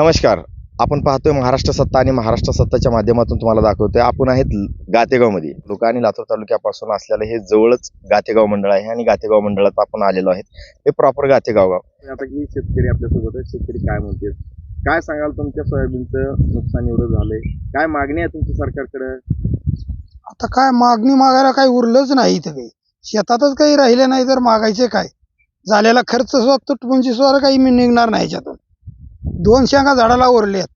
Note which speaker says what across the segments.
Speaker 1: नमस्कार. आपण पाहतोय महाराष्ट्र सत्ता आणि महाराष्ट्र सत्ताच्या माध्यमातून तुम्हाला दाखवतोय. आपण आहेत गातेगावमध्ये. लोक आणि लातूर तालुक्यापासून असलेलं हे जवळच गातेगाव मंडळ आहे आणि गातेगाव मंडळात आपण आलेलो आहेत. हे प्रॉपर गातेगाव गाव.
Speaker 2: आता की शेतकरी आपल्यासोबत आहेत शेतकरी काय म्हणतील? काय सांगाल तुमच्या सोयाबीनचं नुकसान एवढं झालंय? काय मागणी आहे तुमच्या सरकारकडे?
Speaker 3: आता काय मागणी मागायला काही उरलंच नाही इथं काही. शेतातच काही राहिले नाही तर मागायचे काय? झालेला खर्च सुद्धा तुटपुंजी सुद्धा काही मी निघणार नाही याच्यातून. दोन शेंगा झाडाला उरल्यात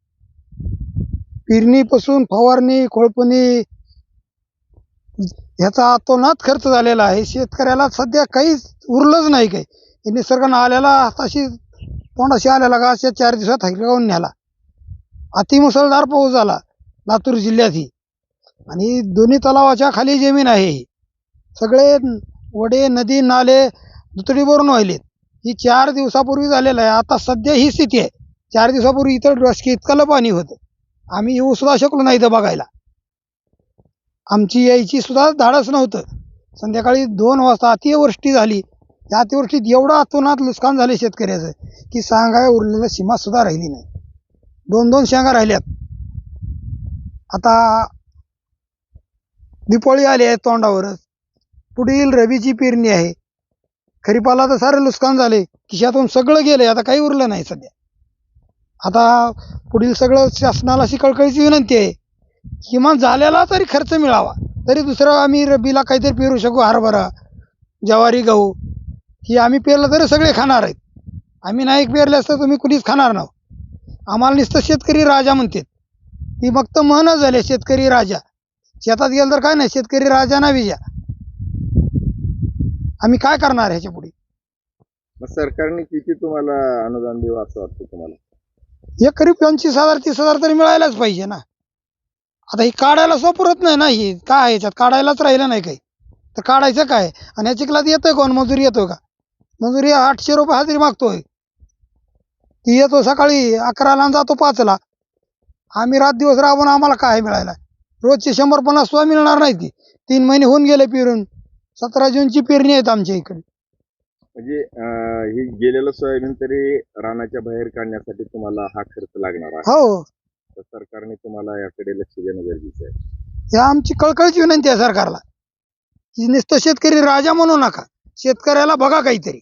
Speaker 3: पेरणीपासून फवारणी खोळपणी ह्याचा अतोनात खर्च झालेला आहे. शेतकऱ्याला सध्या काहीच उरलंच नाही काही. हे निसर्गानं आलेला हाताशी तोंडाशी आलेला का या चार दिवसात हलकावून न्याला. अतिमुसळधार पाऊस झाला लातूर जिल्ह्यात ही आणि दोन्ही तलावाच्या खाली जमीन आहे ही. सगळे वडे नदी नाले दुतडीवरून व्हायलेत ही चार दिवसापूर्वी झालेलं आहे. आता सध्या ही स्थिती आहे. चार दिवसापूर्वी इथं डोसके इतकलं पाणी होतं. आम्ही येऊ सुद्धा शकलो नाही इथं बघायला. आमची यायची सुद्धा धाडस नव्हतं. संध्याकाळी दोन वाजता अतिवृष्टी झाली. त्या अतिवृष्टीत एवढं अतोनात नुकसान झाले शेतकऱ्याचं की सांगाय उरलेलं सीमा सुद्धा राहिली नाही. दोन दोन शेंगा राहिल्यात. आता दिपोळी आली आहे तोंडावरच. पुढील रबीची पेरणी आहे. खरीपाला तर सारे नुकसान झाले खिशातून सगळं गेलंय. आता काही उरलं नाही सध्या. आता पुढील सगळं शासनाला अशी कळकळीची विनंती आहे. किमान झालेला तरी खर्च मिळावा. तरी दुसरं आम्ही रबीला काहीतरी पेरू शकू हरभरा ज्वारी गहू. ही आम्ही पेरलं तरी सगळे खाणार आहेत. आम्ही नाही पेरल्यास तर तुम्ही कुणीच खाणार नाहो. आम्हाला नुसतं शेतकरी राजा म्हणतात. ती फक्त म्हणच झाले शेतकरी राजा. शेतात गेलं तर काय नाही शेतकरी राजा ना विजा. आम्ही काय करणार ह्याच्या पुढे?
Speaker 2: मग सरकारने किती तुम्हाला अनुदान देऊ असं वाटतं तुम्हाला?
Speaker 3: एक करीब पंचवीस हजार तीस हजार तरी मिळायलाच पाहिजे ना. आता ही काढायला सोपरत नाही ना ही काय आहे याच्यात? काढायलाच राहिलं नाही काही. तर काढायचं काय? आणि या चिखलात येतोय कोण? मजुरी येतोय का? मजुरी आठशे रुपये हजेरी मागतोय. ती येतो सकाळी अकराला आणि जातो पाचला. आम्ही रात दिवस राबून आम्हाला काय मिळायला? रोजचे शंभर पन्नास सुद्धा मिळणार नाही ती तीन महिने होऊन गेले पेरून सतरा जूनची पेरणी आहेत आमच्या इकडे.
Speaker 2: म्हणजे अं, हे गेलेलं सोयाबीन तरी रानाच्या बाहेर काढण्यासाठी तुम्हाला हा खर्च लागणार आहे.
Speaker 3: हो.
Speaker 2: तर सरकारने तुम्हाला याकडे लक्ष देणं गरजेचं आहे.
Speaker 3: हे आमची कळकळीची विनंती आहे सरकारला. की नुसतं शेतकरी राजा म्हणू नका. शेतकऱ्याला बघा काहीतरी.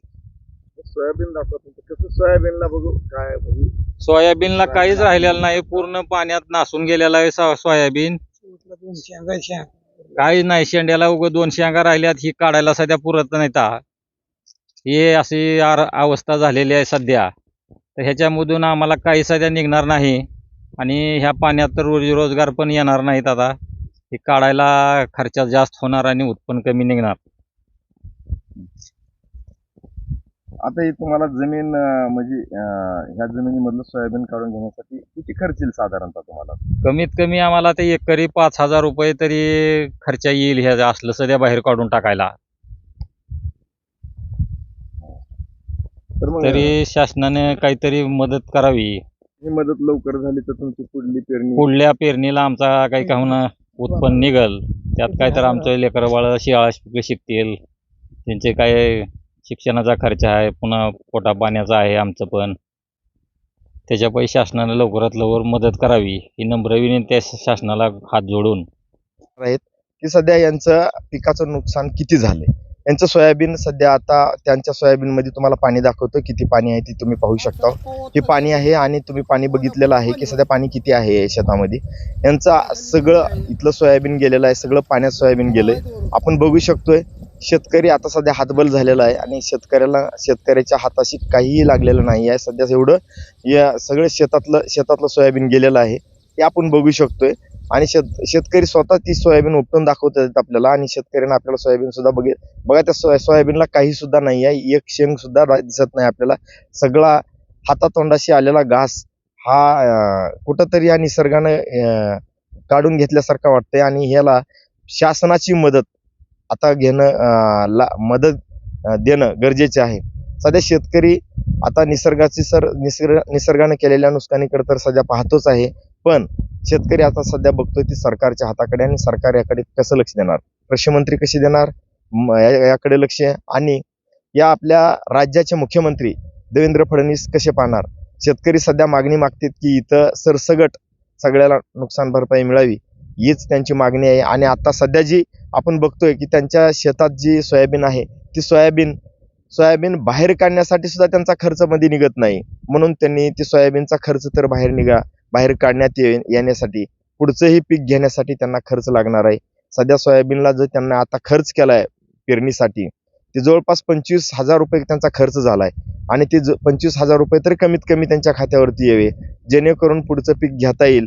Speaker 2: सोयाबीन दाखवा तुमचं. कसं सोयाबीनला बघू? काय म्हणजे?
Speaker 4: सोयाबीनला काहीच राहिलेलं नाही. पूर्ण पाण्यात नासून गेलेला आहे सो- सोयाबीन. काही नाही. शेंड्याला उग दोन शेंगा राहिल्यात. ही काढायला सध्या पुरत नाही ता हे अशी आर- अवस्था झालेली आहे सध्या. तर ह्याच्यामधून आम्हाला काही सध्या निघणार नाही आणि ह्या पाण्यात तर रोजी रोजगार पण येणार नाहीत आता. हे काढायला खर्च जास्त होणार आणि उत्पन्न कमी निघणार.
Speaker 2: आता हे तुम्हाला जमीन अं, म्हणजे अं, ह्या जमिनीमधलं सोयाबीन काढून घेण्यासाठी किती खर्च येईल साधारणतः तुम्हाला?
Speaker 4: कमीत कमी आम्हाला ते एकरी पाच हजार रुपये तरी खर्च येईल हे असलं सध्या बाहेर काढून टाकायला.
Speaker 2: तर मग
Speaker 4: तरी शासनाने काहीतरी मदत करावी.
Speaker 2: ही मदत लवकर झाली तर तुमची पुढली पेरणी
Speaker 4: पुढल्या पेरणीला आमचा काही का होणं उत्पन्न निघल. त्यात काय तर आमचं लेकर बाळ शाळा शिक- शिकतील. त्यांचे काय शिक्षणाचा खर्च आहे पुन्हा पोटा पाण्याचा आहे आमचं पण. त्याच्यापायी शासनाने लवकरात लवकर मदत करावी. ही नम्र विनंती आहे शासनाला हात जोडून.
Speaker 1: आहेत की सध्या यांचं पिकाचं नुकसान किती झाले यांचं सोयाबीन सध्या आता त्यांच्या सोयाबीनमध्ये तुम्हाला पाणी दाखवतो किती पाणी आहे ते तुम्ही पाहू शकता. हे पाणी आहे आणि तुम्ही पाणी बघितलेलं आहे की सध्या पाणी किती आहे शेतामध्ये. यांचं सगळं इथलं सोयाबीन गेलेलं आहे सगळं पाण्यात सोयाबीन गेलंय. आपण बघू शकतोय शेतकरी आता सध्या हातबल झालेला आहे आणि शेतकऱ्याला शेतकऱ्याच्या हाताशी काहीही लागलेलं नाही आहे. सध्या एवढं या सगळं शेतातलं शेतातलं सोयाबीन गेलेलं आहे. ते आपण बघू शकतोय. आणि शेत शेतकरी स्वतः ती सोयाबीन उपटून दाखवत आहेत आपल्याला आणि शेतकऱ्यांना आपल्याला सोयाबीन सुद्धा बघे बघा त्या सोया सोयाबीनला काही सुद्धा नाही आहे. एक शेंग सुद्धा दिसत नाही आपल्याला. सगळा हातातोंडाशी आलेला घास हा कुठंतरी या निसर्गानं काढून घेतल्यासारखा वाटतंय आणि ह्याला शासनाची मदत आता घेणं ला मदत देणं गरजेचे आहे. सध्या शेतकरी आता निसर्गाची सर निसर्ग निसर्गाने केलेल्या नुकसानीकडे तर सध्या पाहतोच आहे. पण शेतकरी आता सध्या बघतोय ती सरकारच्या हाताकडे आणि सरकार याकडे कसं लक्ष देणार? कृषी मंत्री कसे देणार या- याकडे लक्ष आणि या आपल्या राज्याचे मुख्यमंत्री देवेंद्र फडणवीस कसे पाहणार? शेतकरी सध्या मागणी मागतात की इथं सरसगट सगळ्याला नुकसान भरपाई मिळावी हीच त्यांची मागणी आहे. आणि आता सध्या जी आपण बघतोय की त्यांच्या शेतात जी सोयाबीन आहे ती सोयाबीन सोयाबीन बाहेर काढण्यासाठी सुद्धा त्यांचा खर्च मध्ये निघत नाही. म्हणून त्यांनी ती सोयाबीनचा खर्च तर बाहेर निघा. बाहेर काढण्यात ये येण्यासाठी पुढचंही पीक घेण्यासाठी त्यांना खर्च लागणार आहे. सध्या सोयाबीनला जर त्यांना आता खर्च केला आहे पेरणीसाठी ते जवळपास पंचवीस हजार रुपये त्यांचा खर्च झाला आहे आणि ते ज- पंचवीस हजार रुपये तरी कमीत कमी त्यांच्या खात्यावरती यावे जेणेकरून पुढचं पीक घेता येईल.